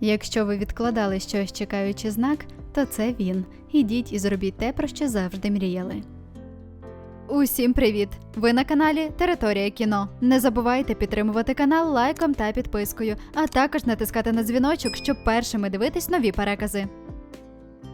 Якщо ви відкладали щось чекаючи знак, то це він. Ідіть і зробіть те, про що завжди мріяли. Усім привіт! Ви на каналі Територія кіно. Не забувайте підтримувати канал лайком та підпискою, а також натискати на дзвіночок, щоб першими дивитись нові перекази.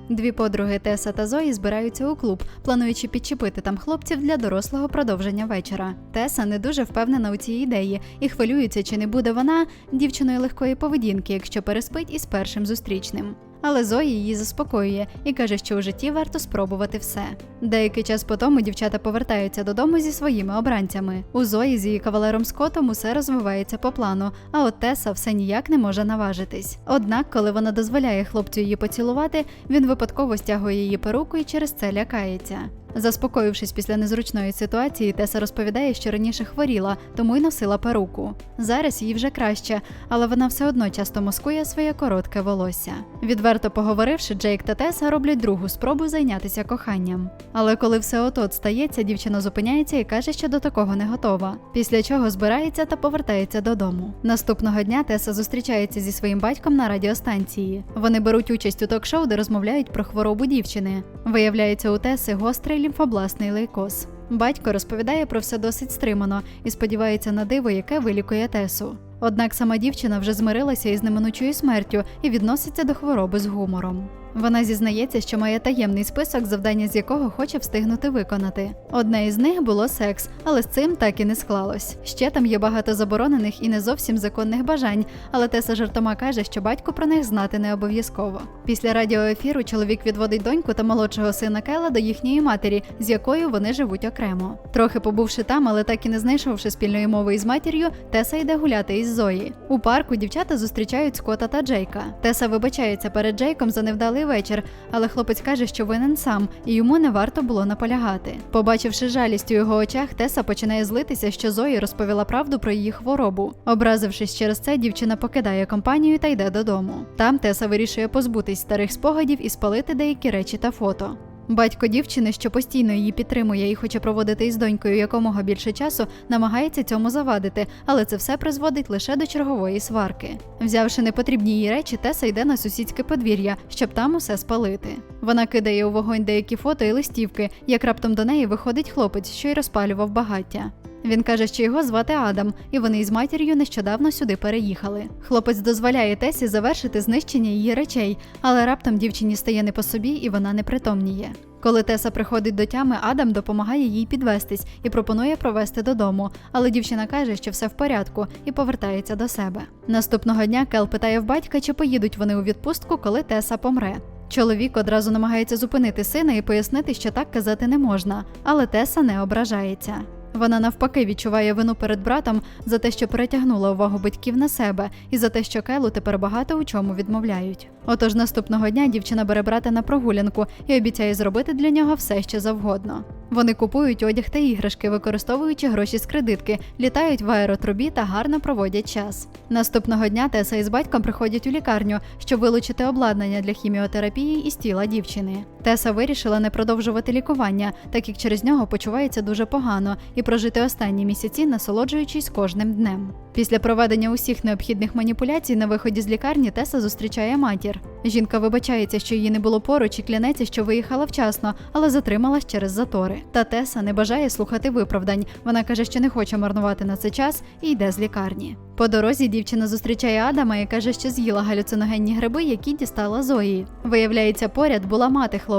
Дві подруги Теса та Зої збираються у клуб, плануючи підчепити там хлопців для дорослого продовження вечора. Теса не дуже впевнена у цій ідеї і хвилюється, чи не буде вона дівчиною легкої поведінки, якщо переспить із першим зустрічним. Але Зої її заспокоює і каже, що у житті варто спробувати все. Деякий час по тому дівчата повертаються додому зі своїми обранцями. У Зої з її кавалером Скотом усе розвивається по плану, а от Теса все ніяк не може наважитись. Однак, коли вона дозволяє хлопцю її поцілувати, він випадково стягує її перуку і через це лякається. Заспокоївшись після незручної ситуації, Теса розповідає, що раніше хворіла, тому й носила перуку. Зараз їй вже краще, але вона все одно часто маскує своє коротке волосся. Відверто поговоривши, Джейк та Теса роблять другу спробу зайнятися коханням. Але коли все от стається, дівчина зупиняється і каже, що до такого не готова. Після чого збирається та повертається додому. Наступного дня Теса зустрічається зі своїм батьком на радіостанції. Вони беруть участь у ток-шоу, де розмовляють про хворобу дівчини. Виявляється, у Теси гострий лімфобластний лейкоз. Батько розповідає про все досить стримано і сподівається на диво, яке вилікує Тесу. Однак сама дівчина вже змирилася із неминучою смертю і відноситься до хвороби з гумором. Вона зізнається, що має таємний список, завдання з якого хоче встигнути виконати. Одне із них було секс, але з цим так і не склалось. Ще там є багато заборонених і не зовсім законних бажань, але Теса жартома каже, що батько про них знати не обов'язково. Після радіоефіру чоловік відводить доньку та молодшого сина Кела до їхньої матері, з якою вони живуть окремо. Трохи побувши там, але так і не знайшовши спільної мови із матір'ю, Теса йде гуляти із Зої. У парку дівчата зустрічають Скота та Джейка. Теса вибачається перед Джейком за невдалий вечір, але хлопець каже, що винен сам, і йому не варто було наполягати. Побачивши жалість у його очах, Теса починає злитися, що Зої розповіла правду про її хворобу. Образившись через це, дівчина покидає компанію та йде додому. Там Теса вирішує позбутись старих спогадів і спалити деякі речі та фото. Батько дівчини, що постійно її підтримує і хоче проводити із донькою якомога більше часу, намагається цьому завадити, але це все призводить лише до чергової сварки. Взявши непотрібні її речі, Теса йде на сусідське подвір'я, щоб там усе спалити. Вона кидає у вогонь деякі фото і листівки, як раптом до неї виходить хлопець, що й розпалював багаття. Він каже, що його звати Адам, і вони із матір'ю нещодавно сюди переїхали. Хлопець дозволяє Тесі завершити знищення її речей, але раптом дівчині стає не по собі і вона непритомніє. Коли Теса приходить до тями, Адам допомагає їй підвестись і пропонує провести додому, але дівчина каже, що все в порядку, і повертається до себе. Наступного дня Кел питає в батька, чи поїдуть вони у відпустку, коли Теса помре. Чоловік одразу намагається зупинити сина і пояснити, що так казати не можна, але Теса не ображається. Вона навпаки відчуває вину перед братом за те, що перетягнула увагу батьків на себе, і за те, що Келу тепер багато у чому відмовляють. Отож, наступного дня дівчина бере брата на прогулянку і обіцяє зробити для нього все, що завгодно. Вони купують одяг та іграшки, використовуючи гроші з кредитки, літають в аеротрубі та гарно проводять час. Наступного дня Теса із батьком приходять у лікарню, щоб вилучити обладнання для хіміотерапії із тіла дівчини. Теса вирішила не продовжувати лікування, так як через нього почувається дуже погано, і прожити останні місяці, насолоджуючись кожним днем. Після проведення усіх необхідних маніпуляцій на виході з лікарні Теса зустрічає матір. Жінка вибачається, що її не було поруч і клянеться, що виїхала вчасно, але затрималась через затори. Та Теса не бажає слухати виправдань. Вона каже, що не хоче марнувати на це час і йде з лікарні. По дорозі дівчина зустрічає Адама і каже, що з'їла галюциногенні гриби, які дістала Зої. Виявляється, поряд була мати хлопця,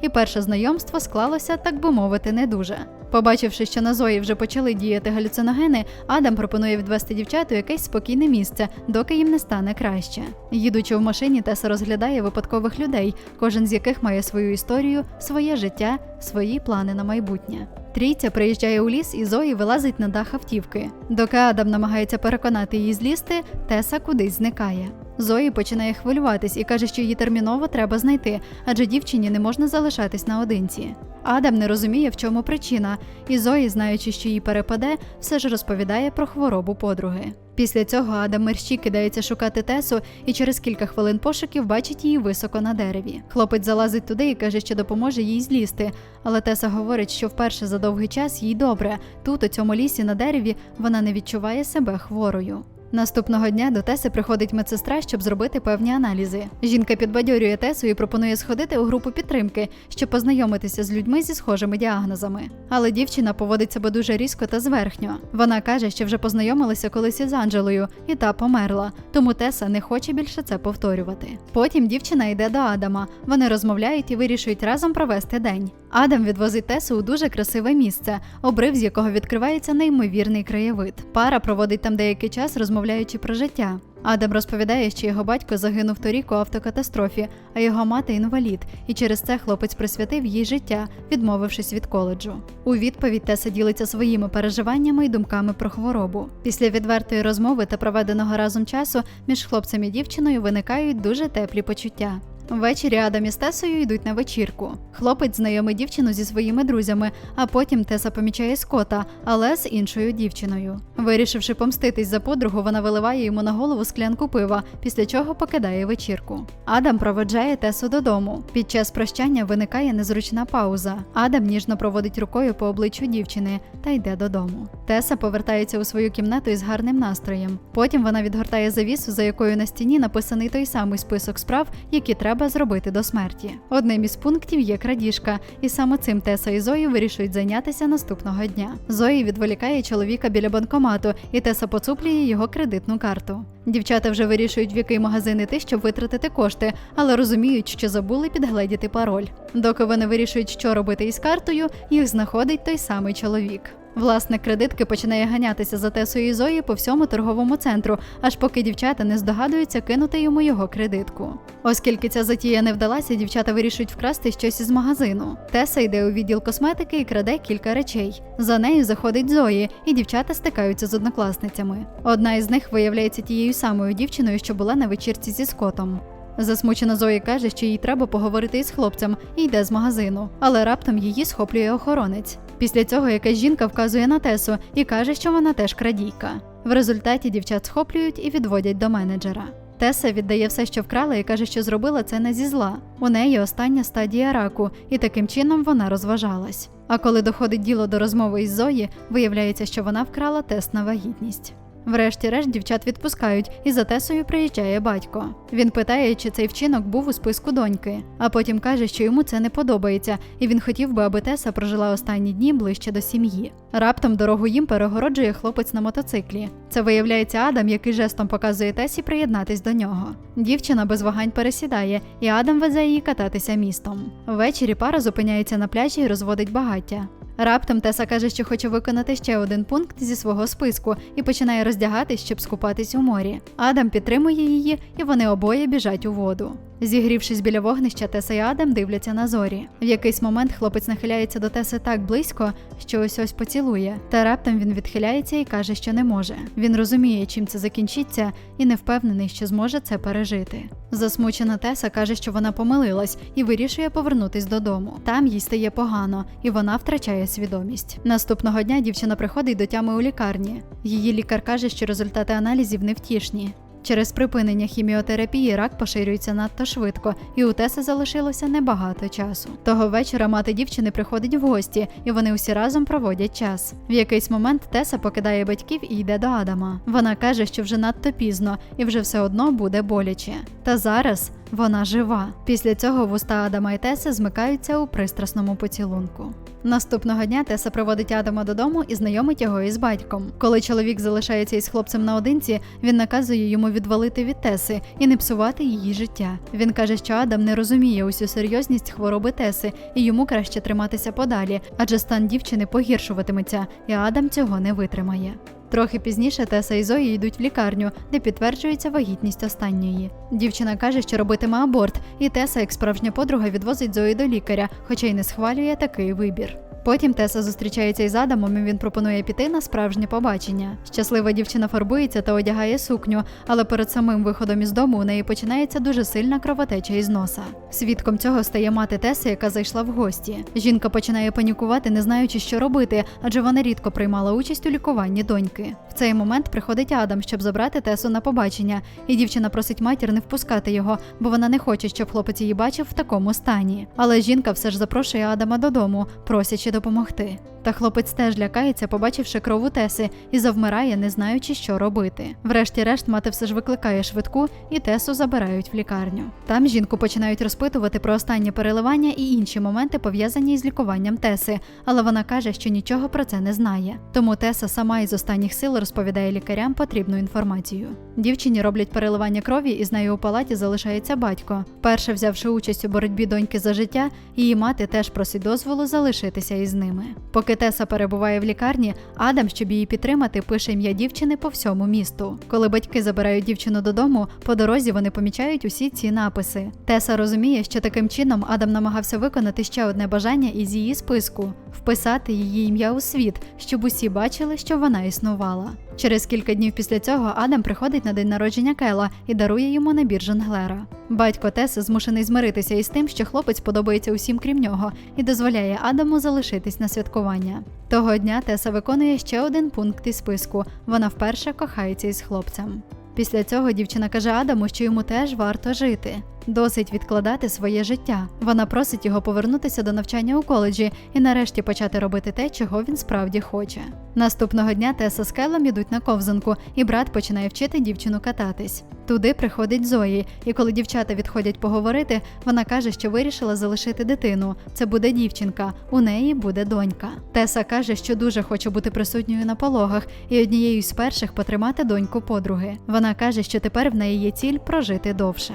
і перше знайомство склалося, так би мовити, не дуже. Побачивши, що на Зої вже почали діяти галюциногени, Адам пропонує відвести дівчат у якесь спокійне місце, доки їм не стане краще. Їдучи в машині, Теса розглядає випадкових людей, кожен з яких має свою історію, своє життя, свої плани на майбутнє. Трійця приїжджає у ліс і Зої вилазить на дах автівки. Доки Адам намагається переконати її злізти, Теса кудись зникає. Зої починає хвилюватись і каже, що її терміново треба знайти, адже дівчині не можна залишатись наодинці. Адам не розуміє, в чому причина, і Зої, знаючи, що їй перепаде, все ж розповідає про хворобу подруги. Після цього Адам мерщі кидається шукати Тесу і через кілька хвилин пошуків бачить її високо на дереві. Хлопець залазить туди і каже, що допоможе їй злізти, але Теса говорить, що вперше за довгий час їй добре. Тут, у цьому лісі на дереві, вона не відчуває себе хворою. Наступного дня до Теси приходить медсестра, щоб зробити певні аналізи. Жінка підбадьорює Тесу і пропонує сходити у групу підтримки, щоб познайомитися з людьми зі схожими діагнозами. Але дівчина поводить себе дуже різко та зверхньо. Вона каже, що вже познайомилася колись із Анджелою, і та померла, тому Теса не хоче більше це повторювати. Потім дівчина йде до Адама. Вони розмовляють і вирішують разом провести день. Адам відвозить Тесу у дуже красиве місце, обрив з якого відкривається неймовірний краєвид. Пара проводить там деякий час, розмовляючи про життя. Адам розповідає, що його батько загинув торік у автокатастрофі, а його мати інвалід, і через це хлопець присвятив їй життя, відмовившись від коледжу. У відповідь Теса ділиться своїми переживаннями і думками про хворобу. Після відвертої розмови та проведеного разом часу між хлопцем і дівчиною виникають дуже теплі почуття. Ввечері Адам із Тесою йдуть на вечірку. Хлопець знайомить дівчину зі своїми друзями, а потім Теса помічає Скота, але з іншою дівчиною. Вирішивши помститись за подругу, вона виливає йому на голову склянку пива, після чого покидає вечірку. Адам проведжає Тесу додому. Під час прощання виникає незручна пауза. Адам ніжно проводить рукою по обличчю дівчини та йде додому. Теса повертається у свою кімнату із гарним настроєм. Потім вона відгортає завісу, за якою на стіні написаний той самий список справ, які треба зробити до смерті. Одним із пунктів є крадіжка, і саме цим Теса і Зої вирішують зайнятися наступного дня. Зої відволікає чоловіка біля банкомату, і Теса поцуплює його кредитну карту. Дівчата вже вирішують, в який магазин іти, щоб витратити кошти, але розуміють, що забули підгледіти пароль. Доки вони вирішують, що робити із картою, їх знаходить той самий чоловік. Власник кредитки починає ганятися за Тесою і Зої по всьому торговому центру, аж поки дівчата не здогадуються кинути йому його кредитку. Оскільки ця затія не вдалася, дівчата вирішують вкрасти щось із магазину. Теса йде у відділ косметики і краде кілька речей. За нею заходить Зої, і дівчата стикаються з однокласницями. Одна із них виявляється тією самою дівчиною, що була на вечірці зі Скотом. Засмучена Зої каже, що їй треба поговорити із хлопцем і йде з магазину, але раптом її схоплює охоронець. Після цього якась жінка вказує на Тесу і каже, що вона теж крадійка. В результаті дівчат схоплюють і відводять до менеджера. Теса віддає все, що вкрала, і каже, що зробила це не зі зла. У неї остання стадія раку, і таким чином вона розважалась. А коли доходить діло до розмови із Зої, виявляється, що вона вкрала тест на вагітність. Врешті-решт дівчат відпускають, і за Тесою приїжджає батько. Він питає, чи цей вчинок був у списку доньки, а потім каже, що йому це не подобається, і він хотів би, аби Теса прожила останні дні ближче до сім'ї. Раптом дорогу їм перегороджує хлопець на мотоциклі. Це виявляється Адам, який жестом показує Тесі приєднатись до нього. Дівчина без вагань пересідає, і Адам везе її кататися містом. Ввечері пара зупиняється на пляжі і розводить багаття. Раптом Теса каже, що хоче виконати ще один пункт зі свого списку і починає роздягатись, щоб скупатись у морі. Адам підтримує її, і вони обоє біжать у воду. Зігрівшись біля вогнища, Теса і Адам дивляться на зорі. В якийсь момент хлопець нахиляється до Теси так близько, що ось ось поцілує. Та раптом він відхиляється і каже, що не може. Він розуміє, чим це закінчиться, і не впевнений, що зможе це пережити. Засмучена Теса каже, що вона помилилась і вирішує повернутись додому. Там їй стає погано, і вона втрачає свідомість. Наступного дня дівчина приходить до тями у лікарні. Її лікар каже, що результати аналізів невтішні. Через припинення хіміотерапії рак поширюється надто швидко, і у Теси залишилося небагато часу. Того вечора мати дівчини приходить в гості, і вони усі разом проводять час. В якийсь момент Теса покидає батьків і йде до Адама. Вона каже, що вже надто пізно і вже все одно буде боляче. Та зараз вона жива. Після цього вуста Адама і Теси змикаються у пристрасному поцілунку. Наступного дня Теса проводить Адама додому і знайомить його із батьком. Коли чоловік залишається із хлопцем наодинці, він наказує йому відвалити від Теси і не псувати її життя. Він каже, що Адам не розуміє усю серйозність хвороби Теси, і йому краще триматися подалі, адже стан дівчини погіршуватиметься, і Адам цього не витримає. Трохи пізніше Теса і Зої йдуть в лікарню, де підтверджується вагітність останньої. Дівчина каже, що робитиме аборт, і Теса, як справжня подруга, відвозить Зої до лікаря, хоча й не схвалює такий вибір. Потім Теса зустрічається із Адамом і він пропонує піти на справжнє побачення. Щаслива дівчина фарбується та одягає сукню, але перед самим виходом із дому у неї починається дуже сильна кровотеча із носа. Свідком цього стає мати Теси, яка зайшла в гості. Жінка починає панікувати, не знаючи, що робити, адже вона рідко приймала участь у лікуванні доньки. Цей момент приходить Адам, щоб забрати Тесу на побачення, і дівчина просить матір не впускати його, бо вона не хоче, щоб хлопець її бачив в такому стані. Але жінка все ж запрошує Адама додому, просячи допомогти. Та хлопець теж лякається, побачивши кров у Теси, і завмирає, не знаючи, що робити. Врешті-решт, мати все ж викликає швидку, і Тесу забирають в лікарню. Там жінку починають розпитувати про останнє переливання і інші моменти, пов'язані із лікуванням Теси, але вона каже, що нічого про це не знає. Тому Теса сама із останніх сил розповідає лікарям потрібну інформацію. Дівчині роблять переливання крові, і з нею у палаті залишається батько. Перше взявши участь у боротьбі доньки за життя, її мати теж просить дозволу залишитися із ними. Поки Теса перебуває в лікарні, Адам, щоб її підтримати, пише ім'я дівчини по всьому місту. Коли батьки забирають дівчину додому, по дорозі вони помічають усі ці написи. Теса розуміє, що таким чином Адам намагався виконати ще одне бажання із її списку вписати її ім'я у світ, щоб усі бачили, що вона існувала. Через кілька днів після цього Адам приходить на день народження Кела і дарує йому набір жонглера. Батько Теси змушений змиритися із тим, що хлопець подобається усім крім нього, і дозволяє Адаму залишитись на святкування. Того дня Теса виконує ще один пункт із списку. Вона вперше кохається із хлопцем. Після цього дівчина каже Адаму, що йому теж варто жити. Досить відкладати своє життя. Вона просить його повернутися до навчання у коледжі і нарешті почати робити те, чого він справді хоче. Наступного дня Теса з Келом ідуть на ковзанку, і брат починає вчити дівчину кататись. Туди приходить Зої, і коли дівчата відходять поговорити, вона каже, що вирішила залишити дитину. Це буде дівчинка, у неї буде донька. Теса каже, що дуже хоче бути присутньою на пологах і однією з перших потримати доньку подруги. Вона каже, що тепер в неї є ціль прожити довше.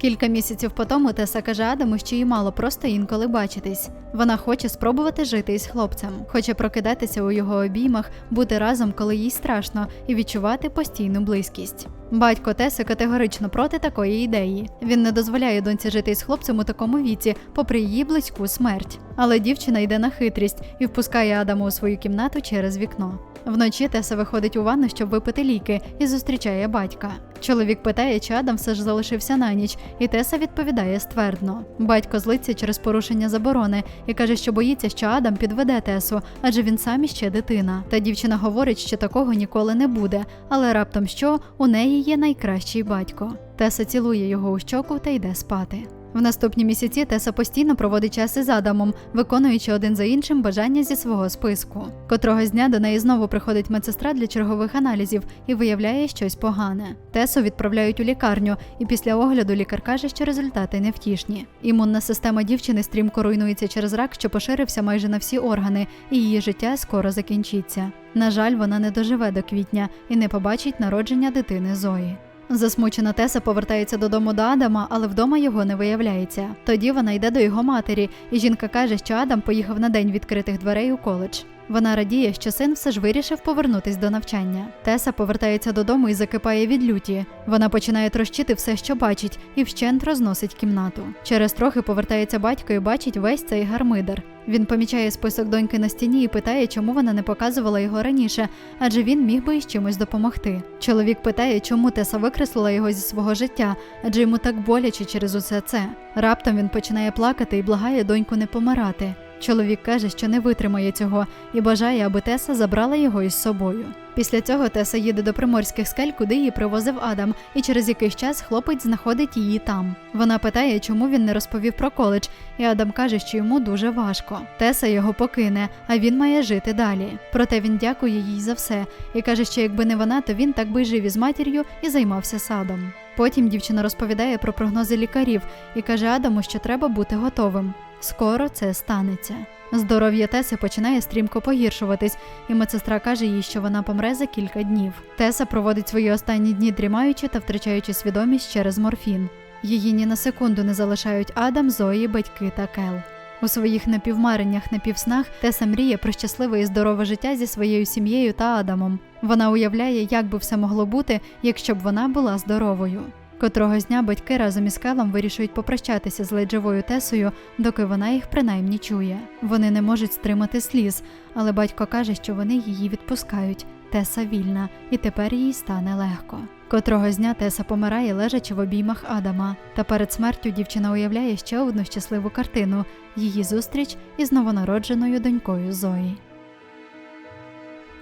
Кілька місяців по тому Теса каже Адаму, що їй мало просто інколи бачитись. Вона хоче спробувати жити із хлопцем, хоче прокидатися у його обіймах, бути разом, коли їй страшно, і відчувати постійну близькість. Батько Теси категорично проти такої ідеї. Він не дозволяє доньці жити із хлопцем у такому віці, попри її близьку смерть. Але дівчина йде на хитрість і впускає Адама у свою кімнату через вікно. Вночі Теса виходить у ванну, щоб випити ліки, і зустрічає батька. Чоловік питає, чи Адам все ж залишився на ніч, і Теса відповідає ствердно. Батько злиться через порушення заборони і каже, що боїться, що Адам підведе Тесу, адже він сам іще дитина. Та дівчина говорить, що такого ніколи не буде, але раптом що у неї є найкращий батько. Теса цілує його у щоку та йде спати. В наступні місяці Теса постійно проводить час із Адамом, виконуючи один за іншим бажання зі свого списку. Котрогось дня до неї знову приходить медсестра для чергових аналізів і виявляє щось погане. Тесу відправляють у лікарню, і після огляду лікар каже, що результати невтішні. Імунна система дівчини стрімко руйнується через рак, що поширився майже на всі органи, і її життя скоро закінчиться. На жаль, вона не доживе до квітня і не побачить народження дитини Зої. Засмучена Теса повертається додому до Адама, але вдома його не виявляється. Тоді вона йде до його матері, і жінка каже, що Адам поїхав на день відкритих дверей у коледж. Вона радіє, що син все ж вирішив повернутись до навчання. Теса повертається додому і закипає від люті. Вона починає трощити все, що бачить, і вщент розносить кімнату. Через трохи повертається батько і бачить весь цей гармидер. Він помічає список доньки на стіні і питає, чому вона не показувала його раніше, адже він міг би із чимось допомогти. Чоловік питає, чому Теса викреслила його зі свого життя, адже йому так боляче через усе це. Раптом він починає плакати і благає доньку не помирати. Чоловік каже, що не витримає цього і бажає, аби Теса забрала його із собою. Після цього Теса їде до приморських скель, куди її привозив Адам, і через якийсь час хлопець знаходить її там. Вона питає, чому він не розповів про коледж, і Адам каже, що йому дуже важко. Теса його покине, а він має жити далі. Проте він дякує їй за все і каже, що якби не вона, то він так би жив із матір'ю і займався садом. Потім дівчина розповідає про прогнози лікарів і каже Адаму, що треба бути готовим. Скоро це станеться. Здоров'я Теси починає стрімко погіршуватись, і медсестра каже їй, що вона помре за кілька днів. Теса проводить свої останні дні дрімаючи та втрачаючи свідомість через морфін. Її ні на секунду не залишають Адам, Зої, батьки та Кел. У своїх напівмареннях, напівснах Теса мріє про щасливе і здорове життя зі своєю сім'єю та Адамом. Вона уявляє, як би все могло бути, якщо б вона була здоровою. Котрогось дня батьки разом із Келом вирішують попрощатися з ледь Тесою, доки вона їх принаймні чує. Вони не можуть стримати сліз, але батько каже, що вони її відпускають. Теса вільна, і тепер їй стане легко. Котрогось дня Теса помирає, лежачи в обіймах Адама. Та перед смертю дівчина уявляє ще одну щасливу картину її зустріч із новонародженою донькою Зої.